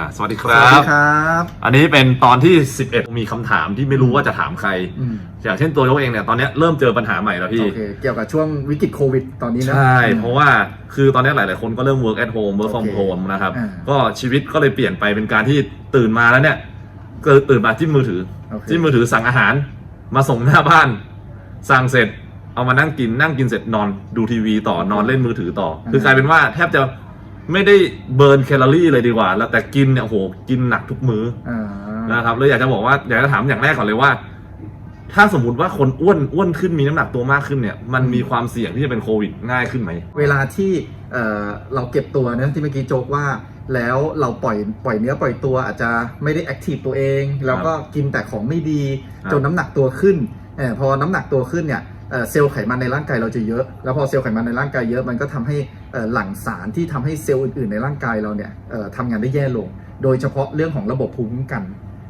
อะสวัสดีคสรัวัสดีบ ครับอันนี้เป็นตอนที่ 11 มีคำถามที่ไม่รู้ว่าจะถามใคร อืมอย่างเช่นตัวยกเองเนี่ย ตอนเนี้ยเริ่มเจอปัญหาใหม่แล้วพี่ โอเค เกี่ยวกับช่วงวิกฤตโควิดตอนนี้นะ ใช่อืมเพราะว่าคือตอนนี้หลาย ๆ คนก็เริ่ม work at home work from โอเค home นะครับ อ่า ก็ชีวิตก็เลยเปลี่ยนไปเป็นการที่ตื่นมาแล้วเนี่ยก็ตื่นมาจิ้มมือถือ โอเคจิ้มมือถือสั่งอาหาร มาส่งหน้าบ้าน สั่งเสร็จ เอามานั่งกินนั่งกินเสร็จนอนดูทีวีต่อนอนเล่นมือถือต่อ คือกลายเป็นว่าแทบจะ ไม่ได้เบิร์นแคลอรี่เลยดีกว่า แล้วแต่กินเนี่ยโอ้โหกินหนักทุกมื้ออ่านะครับเลยอยากจะบอกว่าอยากจะถามอย่างแรกก่อนเลยว่า ถ้าสมมุติว่าคนอ้วนอ้วนขึ้นมีน้ำหนักตัวมากขึ้นเนี่ย มันมีความเสี่ยงที่จะเป็นโควิดง่ายขึ้นไหม เวลาที่เอ่อเราเก็บตัวนะที่เมื่อกี้โจกว่า แล้วเราปล่อยปล่อยเนื้อปล่อยตัวอาจจะไม่ได้แอคทีฟตัวเอง แล้วก็กินแต่ของไม่ดี ครับจนน้ำหนักตัวขึ้นเออพอน้ำหนักตัวขึ้นเนี่ยเอ่อเซลล์ไขมันในร่างกายเราจะเยอะ แล้วพอเซลล์ไขมันในร่างกายเยอะมันก็ทำให้เอ่อ หลั่งสารที่ทำให้เซลล์อื่นๆในร่างกายเราเนี่ยเอ่อทำงานได้แย่ลง โดยเฉพาะเรื่องของระบบภูมิคุ้มกัน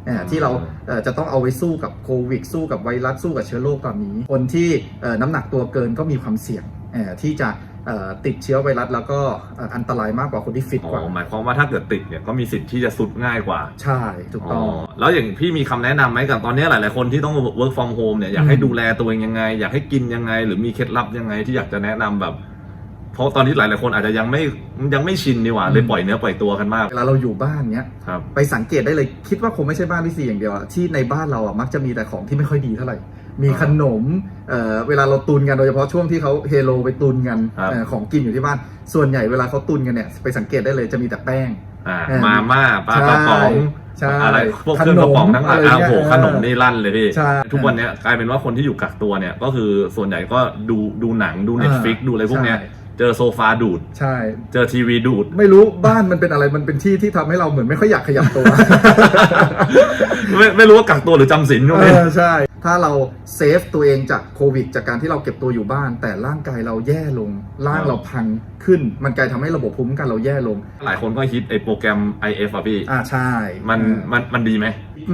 เอ่อที่เราเอ่อจะต้องเอาไว้สู้กับโควิด สู้กับไวรัสสู้กับเชื้อโรคตอนนี้ คนที่เอ่อน้ำหนักตัวเกินก็มีความเสี่ยงเอ่อที่จะเอ่อติดเชื้อไวรัสแล้วก็เอ่ออันตรายมากกว่าคนที่ฟิตอ๋กว่าอหมายความว่าถ้าเกิดติดเนี่ยก็มีสิทธิ์ที่จะสุดง่ายกว่า ใช่ถูกต้องแล้วอย่างพี่มีคำแนะนำไหมกับตอนนี้หลาย ๆ คนที่ต้อง work from home เนี่ยอยากให้อืมดูแลตัวเองยังไง อยากให้กินยังไง หรือมีเคล็ดลับยังไงที่อยากจะแนะนำแบบ เพราะตอนนี้หลายๆคนอาจจะยังไม่ยังไม่ชินดีกว่าเลยปล่อยเนื้อปล่อยตัวกันมากเวลาเราอยู่บ้านเนี้ยครับ ไปสังเกตได้เลยคิดว่าคงไม่ใช่บ้านพี่ซีอย่างเดียวอะที่ในบ้านเราอะมักจะมีแต่ของที่ไม่ค่อยดีเท่าไหร่ มีอ่าขนมเอ่อเวลาเราตุนกันโดยเฉพาะช่วงที่เขาเฮโลไปตุนกันครับ เอ่อของกินอยู่ที่บ้าน ส่วนใหญ่เวลาเขาตุนกันเนี่ยไปสังเกตได้เลยจะมีแต่แป้ง อ่าเออ มาม่าปลากระป๋องใช่อะไรพวกเครื่องกระป๋องทั้งหลายขนมอ้าวโหอะไรเงี้ยขนมนี่ลั่นเลยพี่ ใช่ ทุกวันเนี้ยกลายเป็นว่าคนที่อยู่กักตัวเนี่ยก็คือส่วนใหญ่ก็ดูดูหนังดู Netflix ดูอะไรพวกเนี้ย ใช่ เจอโซฟาดูด ใช่ เจอทีวีดูด ไม่รู้บ้านมันเป็นอะไรมันเป็นที่ที่ทำให้เราเหมือนไม่ค่อยอยากขยับตัว ไม่ไม่รู้ว่ากักตัวหรือจำศีลตรงเอนี้อใช่ ถ้าเราเซฟตัวเองจากโควิด จากการที่เราเก็บตัวอยู่บ้าน แต่ร่างกายเราแย่ลง ร่างเราพังขึ้น มันกลายทำให้ระบบภูมิคุ้มกันเราแย่ลง หลายคนก็ฮิตไอ้โปรแกรม IF อะพี่ อ่าใช่มันเออมันมันดีไหม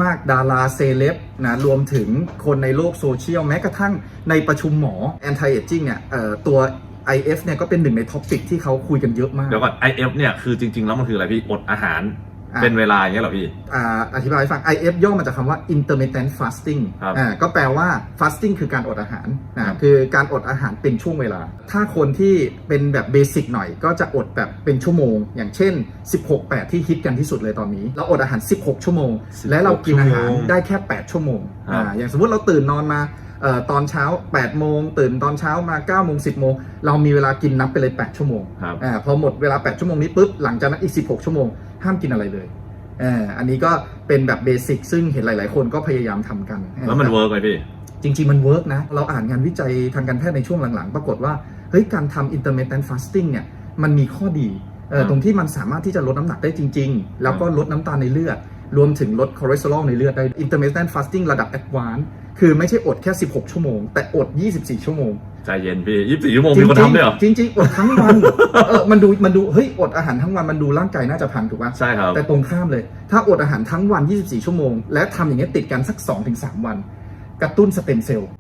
มากดาราเซเลบนะรวมถึงคนในโลกโซเชียล แม้กระทั่งในประชุมหมอ anti aging เนี่ยเอ่อตัว IF เนี่ยก็เป็นหนึ่งในท็อปิกที่เขาคุยกันเยอะมากเดี๋ยวก่อน IF เนี่ยคือจริง ๆ แล้วมันคืออะไรพี่อดอาหารอะเป็นเวลาอย่างเงี้ยเหรอพี่ อ่าอธิบายให้ฟัง IF ย่อมาจากคำว่า intermittent fasting ครับอ่าก็แปลว่า fasting คือการอดอาหารครันะบ คือการอดอาหารเป็นช่วงเวลา ถ้าคนที่เป็นแบบเบสิกหน่อย ก็จะอดแบบเป็นชั่วโมง อย่างเช่น 16 8 ที่ฮิตกันที่สุดเลยตอนนี้ เราอดอาหาร 16 ชั่วโมง และเรากินอาหารได้แค่ 8 ชั่วโมงครับ อ่าอย่างสมมติเราตื่นนอนมาเอ่อ ตอนเช้า8โมงตื่นตอนเช้ามา9โมง10โมงเรามีเวลากินนับไปเลย 8 ชั่วโมงครับอ่าพอหมดเวลา 8 ชั่วโมงนี้ปุ๊บหลังจากนั้นอีก 16 ชั่วโมง ห้ามกินอะไรเลยอ่าอันนี้ก็เป็นแบบเบสิกซึ่งเห็นหลาย ๆ คนก็พยายามทำกัน แล้วมันเวิร์กไหมพี่ จริง ๆ มันเวิร์กนะ เราอ่านงานวิจัยทางการแพทย์ในช่วงหลัง ๆ ปรากฏว่าเฮ้ยการทำ intermittent fasting เนี่ยมันมีข้อดีเอ่อครับตรงที่มันสามารถที่จะลดน้ำหนักได้จริง ๆ แล้วก็ลดน้ำตาลในเลือด รวมถึงลดคอเลสเตอรอลในเลือดได้ intermittent fasting ระดับ advanced คือไม่ใช่อดแค่ 16 ชั่วโมง แต่อด 24 ชั่วโมงใจเย็นพี่ยี่สิบสี่ชั่วโมงมีคนทำด้วยเหรอ จริงๆจริงๆอดทั้งวันเออมันดูมันดูเฮ้ยอดอาหารทั้งวันมันดูร่างกายน่าจะพังถูกป่ะใช่ครับ แต่ตรงข้ามเลย ถ้าอดอาหารทั้งวัน 24 ชั่วโมง และทำอย่างนี้ยติดกันสัก 2-3 วัน กระตุ้นสเต็มเซลล์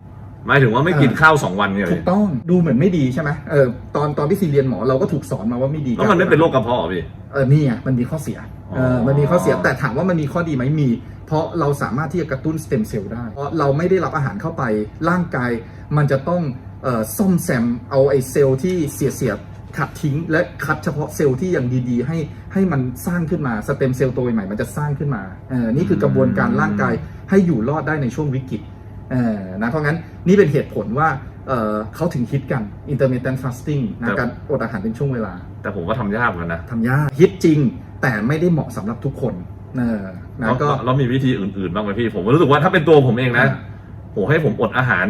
หมายถึงว่าไม่กินข้าวสองวันเนี่ยถูพี่กต้องดูเหมือนไม่ดีใช่ไหมเออตอนตอนที่ซีเรียนหมอเราก็ถูกสอนมาว่าไม่ดีแล้วมันไม่เป็นโรคกระเพาะเหรอพี่ เออนี่ไงมันมีข้อเสีย เอออมันมีข้อเสียแต่ถามว่ามันมีข้อดีไหมมี เพราะเราสามารถที่จะกระตุ้นสเต็มเซลล์ได้ เพราะเราไม่ได้รับอาหารเข้าไปร่างกาย มันจะต้องเอ่อซ่อมแซมเอาไอ้เซลล์ที่เสียเสียๆขัดทิ้ง และคัดเฉพาะเซลล์ที่ยังดีๆ ให้ให้มันสร้างขึ้นมาสเต็มเซลล์ตัวใหม่มันจะสร้างขึ้นมาเออนี่คือกระบวนการร่างกายให้อยู่รอดได้ในช่วงวิกฤตเออนะเพราะงั้นนี่เป็นเหตุผลว่าเออเขาถึงฮิตกัน intermittent fasting นะครับการอดอาหารเป็นช่วงเวลา แต่ผมว่าทำยากเหมือนกันนะทำยากฮิตจริง แต่ไม่ได้เหมาะสำหรับทุกคนเออนะแล้วก็ก็แล้วมีวิธีอื่นๆบ้างไหมพี่ ผมรู้สึกว่าถ้าเป็นตัวผมเองนะอ่าโหให้ผมอดอาหาร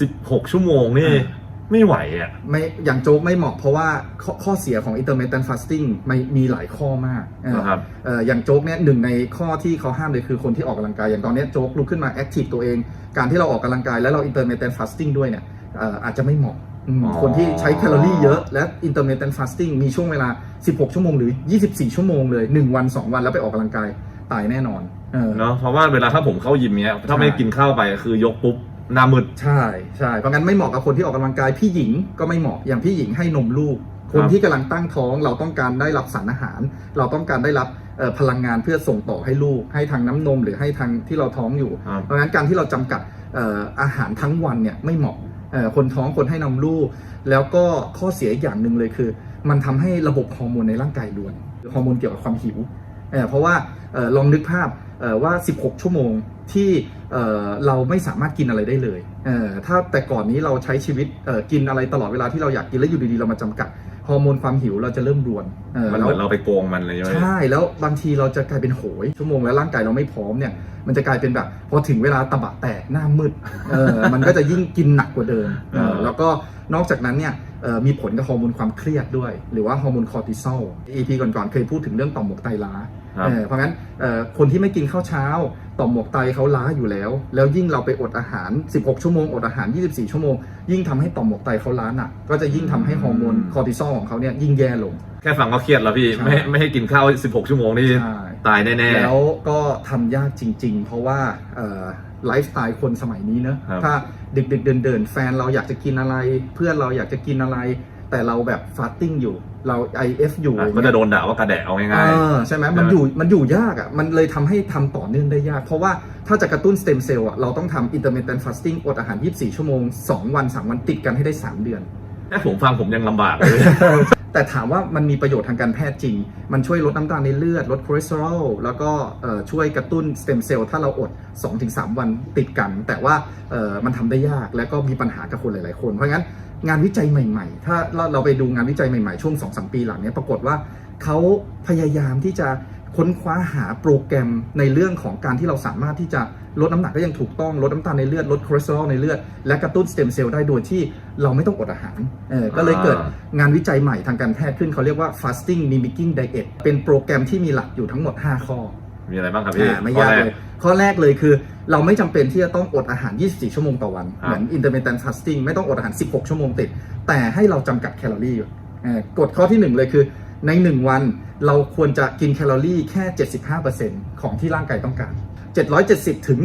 สิบหกชั่วโมงนี่อ่าไม่ไหวอะไม่อย่างโจ๊กไม่เหมาะเพราะว่าข้อข้อเสียของ intermittent fasting ไม่มีหลายข้อมากเออนะครับเอออย่างโจ๊กเนี่ยหนึ่งในข้อที่เขาห้ามเลยคือคนที่ออกกำลังกาย อย่างตอนเนี้ยโจ๊กลุกขึ้นมา active ตัวเอง การที่เราออกกำลังกายแล้วเรา intermittent fasting ด้วยเนี่ยเอ่ออาจจะไม่เหมาะอืมอ๋อคนที่ใช้แคลอรี่เยอะและ intermittent fasting มีช่วงเวลา 16 ชั่วโมงหรือ 24 ชั่วโมงเลย 1 วัน 2 วันแล้วไปออกกำลังกายตายแน่นอนเออเนาะเพราะว่าเวลาถ้าผมเข้ายิมเนี้ยถ้าไม่ใช่กินข้าวไปคือยกปุ๊บหน้ามืดใช่ใช่เพราะงั้นไม่เหมาะกับคนที่ออกกำลังกายพี่หญิงก็ไม่เหมาะอย่างพี่หญิงให้นมลูก คนครับที่กำลังตั้งท้องเราต้องการได้รับสารอาหาร เราต้องการได้รับเอ่อพลังงานเพื่อส่งต่อให้ลูก ให้ทางน้ำนมหรือให้ทางที่เราท้องอยู่ครับเพราะงั้นการที่เราจำกัดเอ่ออาหารทั้งวันเนี่ยไม่เหมาะเอ่อคนท้องคนให้นำลูก แล้วก็ข้อเสียอีกอย่างหนึ่งเลยคือ มันทำให้ระบบฮอร์โมนในร่างกายรวนฮอร์โมนเกี่ยวกับความหิวเอ่อเพราะว่าเอ่อลองนึกภาพเอ่อว่า 16 ชั่วโมงที่เอ่อเราไม่สามารถกินอะไรได้เลยเอ่อถ้าแต่ก่อนนี้เราใช้ชีวิตเอ่อกินอะไรตลอดเวลาที่เราอยากกินแล้วอยู่ดีๆ เรามาจำกัดฮอร์โมนความหิวเราจะเริ่มรวนเอ่อมันแล้เหวมือนเราไปโกงมันเลยใช่ไหมใช่ แล้วบางทีเราจะกลายเป็นโหย ชั่วโมงแล้วร่างกายเราไม่พร้อมเนี่ยมันจะกลายเป็นแบบพอถึงเวลาตะบะแตกหน้ามืดเออมันก็จะยิ่งกินหนักกว่าเดิมเออแล้วก็นอกจากนั้นเนี่ยเอ่อ มีผลกับฮอร์โมนความเครียดด้วย หรือว่าฮอร์โมนคอร์ติซอล EP ก่อนๆเคยพูดถึงเรื่องต่อมหมวกไตล้าครับเออเพราะงั้นเอ่อคนที่ไม่กินข้าวเช้า ต่อมหมวกไตเขาล้าอยู่แล้ว แล้วยิ่งเราไปอดอาหาร 16 ชั่วโมง อดอาหาร 24 ชั่วโมง ยิ่งทำให้ต่อมหมวกไตเขาล้าหนักก็จะยิ่งทำให้ฮอร์โมนคอร์ติซอลของเขาเนี่ยยิ่งแย่ลง แค่ฟังก็เครียดแล้วพี่ใช่ไม่ไม่ให้กินข้าว 16 ชั่วโมงนี่ใช่ ตายแน่แล้วก็ทำยากจริง ๆ เพราะว่าไลฟ์สไตล์คนสมัยนี้เนอะครับ ถ้าดึกดึกๆเดินเดินๆแฟนเราอยากจะกินอะไร เพื่อนเราอยากจะกินอะไร แต่เราแบบฟาสติ้งอยู่เรา IF อยู่ๆอะก็จะโดนด่าว่ากระแดะเอาเอง่ายอใช่ไหมมันอยู่มันอยู่ยากอะมันเลยทำให้ทำต่อเนื่องได้ยาก เพราะว่าถ้าจะกระตุ้นสเต็มเซลล์อะเราต้องทำ intermittent fasting อดอาหาร 24 ชั่วโมง 2 วัน 3 วันติดกันให้ได้ 3 เดือน ๆ แค่ผมฟังผมยังลำบากเลย แต่ถามว่ามันมีประโยชน์ทางการแพทย์จริง มันช่วยลดน้ำตาลในเลือด ลดคอเลสเตอรอล แล้วก็ช่วยกระตุ้นสเต็มเซลล์ถ้าเราอด 2-3 วันติดกัน แต่ว่ามันทำได้ยากและก็มีปัญหากับคนหลาย ๆ คน เพราะงั้นงานวิจัยใหม่ ๆ ถ้าเราเราไปดูงานวิจัยใหม่ ๆ ช่วง 2-3 ปีหลังเนี้ยปรากฏว่าเขาพยายามที่จะ ค้นคว้าหาโปรแกรมในเรื่องของการที่เราสามารถที่จะลดน้ำหนักได้อย่างถูกต้องลดน้ำตาลในเลือดลดคอเลสเตอรอลในเลือดและกระตุ้นสเต็มเซลล์ได้โดยที่เราไม่ต้องอดอาหารเออก็เลยเกิดอ่างานวิจัยใหม่ทางการแพทย์ขึ้นเขาเรียกว่า fasting mimicking diet เป็นโปรแกรมที่มีหลักอยู่ทั้งหมด 5 ข้อ มีอะไรบ้างครับพี่อ่าไม่ยากข้อแรเลย ข้อแรกเลยคือ เราไม่จำเป็นที่จะต้องอดอาหาร 24 ชั่วโมงต่อวันครับเหมือน intermittent fasting ไม่ต้องอดอาหาร 16 ชั่วโมงติด แต่ให้เราจำกัดแคลอรี่เอ่อกฎข้อที่ 1 เลยคือ ใน 1 วันเราควรจะกินแคลอรี่แค่ 75%ของที่ร่างกายต้องการ 770 ถึง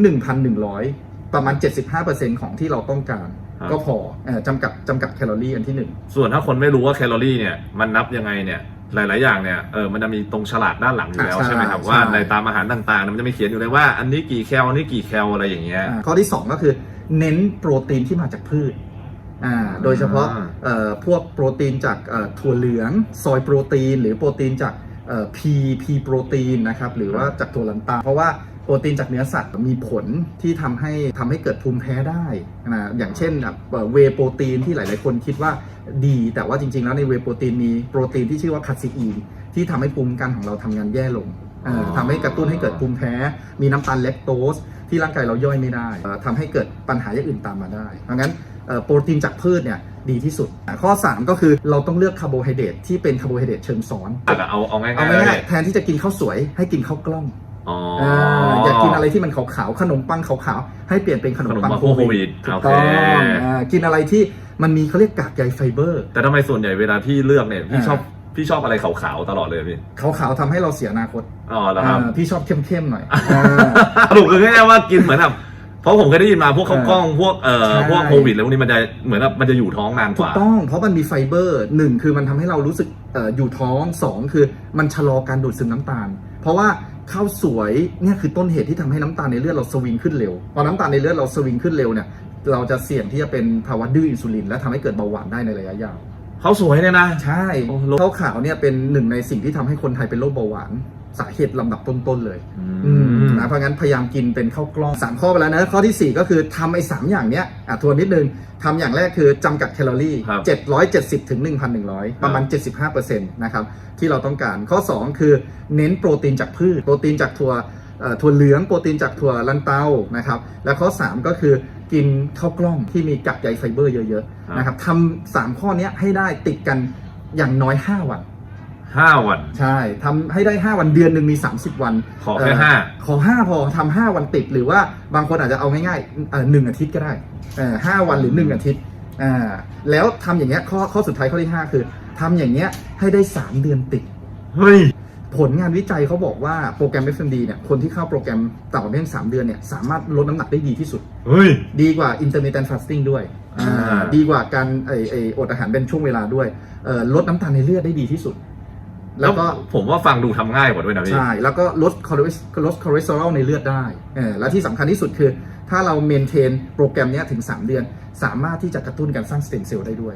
1,100 ประมาณ 75%ของที่เราต้องการ ครับ ก็พอเอ่อจำกัดจำกัดแคลอรี่อันที่หนึ่ง ส่วนถ้าคนไม่รู้ว่าแคลอรี่เนี่ยมันนับยังไงเนี่ยหลาย ๆ อย่างเนี่ยเออมันจะมีตรงฉลากด้านหลังอยู่แล้วอ่าใช่ไหมครับใช่ ว่าในตามอาหารต่างๆเนี่ยมันจะมีเขียนอยู่เลยว่าอันนี้กี่แคลอันนี้กี่แคลอะไรอย่างเงี้ย อ่าข้อที่ 2 ก็คือเน้นโปรตีนที่มาจากพืช อ่าโดยเฉพาะอ่าเอ่อพวกโปรตีนจากเอ่อถั่วเหลืองซอยโปรตีน หรือโปรตีนจากพีพีโปรตีนนะครับหรือว่าจากถั่วลันเตาเพราะว่าโปรตีนจากเนื้อสัตว์มีผลที่ทำให้ทำให้เกิดภูมิแพ้ได้นะอย่างเช่นเวโปรตีนที่หลายๆ คนคิดว่าดี แต่ว่าจริง ๆ แล้วในเวโปรตีนมีโปรตีนที่ชื่อว่าคาเซอีนที่ทำให้ภูมิคุ้มกันของเราทำงานแย่ลงเอ่อทำให้กระตุ้นให้เกิดภูมิแพ้ มีน้ำตาลเลคโตสที่ร่างกายเราย่อยไม่ได้เอ่อทำให้เกิดปัญหาอย่างอื่นตามมาได้เพราะงั้นเอ่อ โปรตีนจากพืชเนี่ยดีที่สุด ข้อ 3 ก็คือเราต้องเลือกคาร์โบไฮเดรตที่เป็นคาร์โบไฮเดรตเชิงซ้อนอาจจะเอาเอาง่ายๆเอาเลยง่ายๆแทนที่จะกินข้าวสวยให้กินข้าวกล้องอ๋อเอออย่ากินอะไรที่มันขาวๆขนมปังขาวๆให้เปลี่ยนเป็นขนมปังขนมปังโฮโฮลวีวีตตถูโอกเคต้องอ่ากินอะไรที่มันมีเขาเรียกกากใยไฟเบอร์ แต่ทำไมส่วนใหญ่เวลาพี่เลือกเนี่ยพี่อ่าชอบพี่ชอบอะไรขาวๆตลอดเลยพี่ขาวๆทำให้เราเสียอนาคตอ๋อแล้วครับอ่าพี่ชอบเข้มๆหน่อยอ่าสรุปคือง่ายๆว่ากินเหมือนแบบเพ ราะผมเคยได้ยินมาพวกข้าวกล้องพวกเอ่อใช่พวกโควิดแล้วพวกนี้มันจะเหมือนแบบมันจะอยู่ท้องนานกถูกว่า ต้องเพราะมันมีไฟเบอร์หนึ่งคือมันทำให้เรารู้สึกเอออยู่ท้องสองคือมันชะลอการดูดซึมน้ำตาล เพราะว่าข้าวสวยเนี่ยคือต้นเหตุที่ทำให้น้ำตาลในเลือดเราสวิงขึ้นเร็วพอน้ำตาลในเลือดเราสวิงขึ้นเร็วเนี่ยเราจะเสี่ยงที่จะเป็นภาวะดื้ออินซูลิน และทำให้เกิดเบาหวานได้ในระยะยาว เขาสวยเนี่ยนะ ใช่โอ้โลกข้าวขาวเนี่ยเป็นหนึ่งในสิ่งที่ทำให้คนไทยเป็นโรคเบาหวาน สาเหตุลำดับต้นๆเลยอือืมมนะเพราะงั้นพยายามกินเป็นข้าวกล้อง 3 ข้อไปแล้วนะข้อที่ 4 ก็คือทำไอ้สามอย่างเนี้ยอะทวนนิดนึงทำอย่างแรกคือจำกัดแคลอรี่ครับ770 ถึง 1,100 ประมาณ 75%นะครับที่เราต้องการข้อ 2 คือเน้นโปรตีนจากพืช โปรตีนจากถั่วเอ่อถั่วเหลืองโปรตีนจากถั่วลันเตานะครับและข้อ 3 ก็คือกินข้าวกล้องที่มีกักใยไฟเบอร์เยอะครับๆนะครับทำสามข้อเนี้ยให้ได้ติดกันอย่างน้อย 5 วัน ห้าวัน ใช่ทำให้ได้ 5 วันเดือนหนึ่งมี 30 วันขอแค่เห้า ขอ 5 พอทำ5วันติดหรือว่าบางคนอาจจะเอาง่ายๆเอ่อหนึ่งอาทิตย์ก็ได้เอ่อห้าวันหรือ 1 อาทิตย์อ่าแล้วทำอย่างเงี้ยข้อข้อสุดท้ายข้อที่ 5 คือทำอย่างเงี้ยให้ได้ 3 เดือนติด เฮ้ย ผลงานวิจัยเขาบอกว่าโปรแกรม FMD เนี่ยคนที่เข้าโปรแกรมต่อเนื่อง 3 เดือนเนี่ยสามารถลดน้ำหนักได้ดีที่สุด เฮ้ย ดีกว่า intermittent fasting ด้วยอ่า อ่าดีกว่าการไอไออดอาหารเป็นช่วงเวลาด้วยเอ่อลดน้ำตาลในเลือดได้ดีที่สุด แล้วก็ผมว่าฟังดูทำง่ายกว่าด้วยนะพี่ ใช่ แล้วก็ลดคอเลสลดคอเลสเตอรอลในเลือดได้เออและที่สำคัญที่สุดคือ ถ้าเราเมนเทนโปรแกรมเนี้ยถึง 3 เดือน สามารถที่จะกระตุ้นการสร้างสเต็มเซลล์ได้ด้วย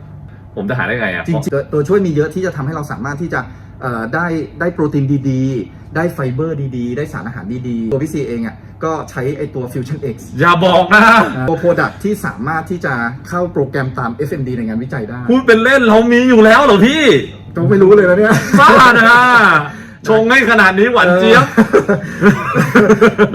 ผมจะหาได้ไงอะจริงๆตัวตัวช่วยมีเยอะที่จะทำให้เราสามารถที่จะเอ่อได้ได้โปรตีนดีๆ ได้ไฟเบอร์ดีๆ ได้สารอาหารดีๆ ตัวพี่ซีเองอะก็ใช้ไอตัว Fusion X อย่าบอกนะตัวโปรดักที่สามารถที่จะเข้าโปรแกรมตาม FMD ในงานวิจัยได้ พูดเป็นเล่นเรามีอยู่แล้วเหรอพี่ ก็ไม่รู้เลยนะเนี่ยบ้านะชงให้ขนาดนี้หวานเจี๊ยบ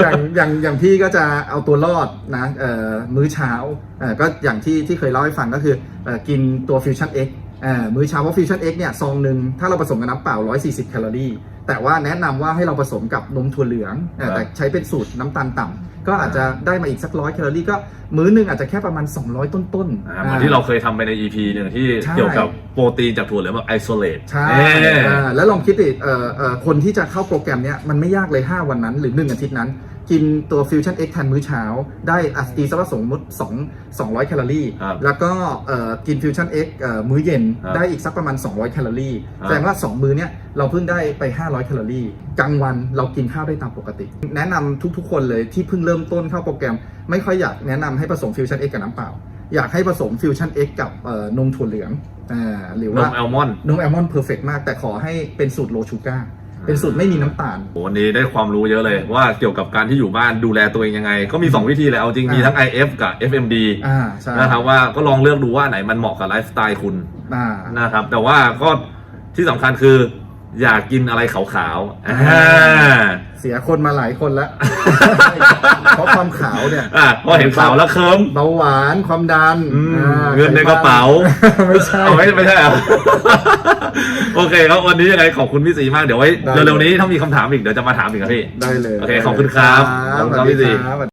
อย่างอย่างอย่างพี่ก็จะเอาตัวรอดนะเอ่อมื้อเช้าเอ่อก็อย่างที่ที่เคยเล่าให้ฟังก็คือเอ่อกินตัว Fusion X เอ่อมื้อเช้าเพราะ Fusion X เนี่ยซองหนึ่งถ้าเราผสมกับน้ำเปล่า 140 แคลอรี่ แต่ว่าแนะนำว่าให้เราผสมกับนมถั่วเหลืองเอ่อครับแต่ใช้เป็นสูตรน้ำตาลต่ำ ก็อาจจะได้มาอีกสักร้อยแคลอรี่ก็มื้อหนึ่งอาจจะแค่ประมาณ 200ต้นๆ อ่าเหมือนที่เราเคยทำไปใน EP หนึ่งที่ใช่ เกี่ยวกับโปรตีนจากถั่วเหลืองแบบไอโซเลต ใช่อ่าแล้วลองคิดดิเอ่อเอ่อคนที่จะเข้าโปรแกรมเนี้ยมันไม่ยากเลย 5 วันนั้นหรือ 1 อาทิตย์นั้น กินตัว Fusion X แทนมื้อเช้า ได้อัตตีสักว่าสมมติ2 200 แคลอรี่ ครับแล้วก็เอ่อกิน Fusion X เอ่อมื้อเย็นครับได้อีกสักประมาณ 200 แคลอรี่ครับ แสดงว่า 2 มื้อเนี้ยเราเพิ่งได้ไป 500 แคลอรี่กลางวันเรากินข้าวได้ตามปกติ แนะนำทุกๆ คนเลยที่เพิ่งเริ่มต้นเข้าโปรแกรม ไม่ค่อยอยากแนะนำให้ผสม Fusion X กับน้ำเปล่า อยากให้ผสม Fusion X กับเอ่อนมถั่วเหลืองอ่าหรือนว่ามแอลมอนด์ นมแอลมอนด์เพอร์เฟกมาก แต่ขอให้เป็นสูตรโลชูการ์ เป็นสูตรไม่มีน้ำตาล โหวันนี้ได้ความรู้เยอะเลยว่าเกี่ยวกับการที่อยู่บ้านดูแลตัวเองยังไง ก็มี 2 วิธีแหละเอาจริงมีทั้ง IF กับ FMD อ่าใช่นะครับว่าก็ลองเลือกดูว่าไหนมันเหมาะกับไลฟ์สไตล์คุณอ่า นะครับแต่ว่าก็ที่สำคัญคือ อย่ากกินอะไรขาวๆอ่า เสียคนมาหลายคนแล้วเพราะความขาวเนี่ยอะพอเห็นขาวแล้วเคิมเบาหวานความดันอืมอ่าเงินในกระเป๋าไม่ใช่ เอาไม่ไม่ใช่เหรอ โอเคครับวันนี้ยังไงขอบคุณพี่สีมากเดี๋ยวไว้ได้ เร็วๆนี้ถ้ามีคำถามอีกเดี๋ยวจะมาถามอีกครับพี่ ได้เลยโอเคขอบคุณครับขอบคุณครับสวัสดีพี่ซีครับ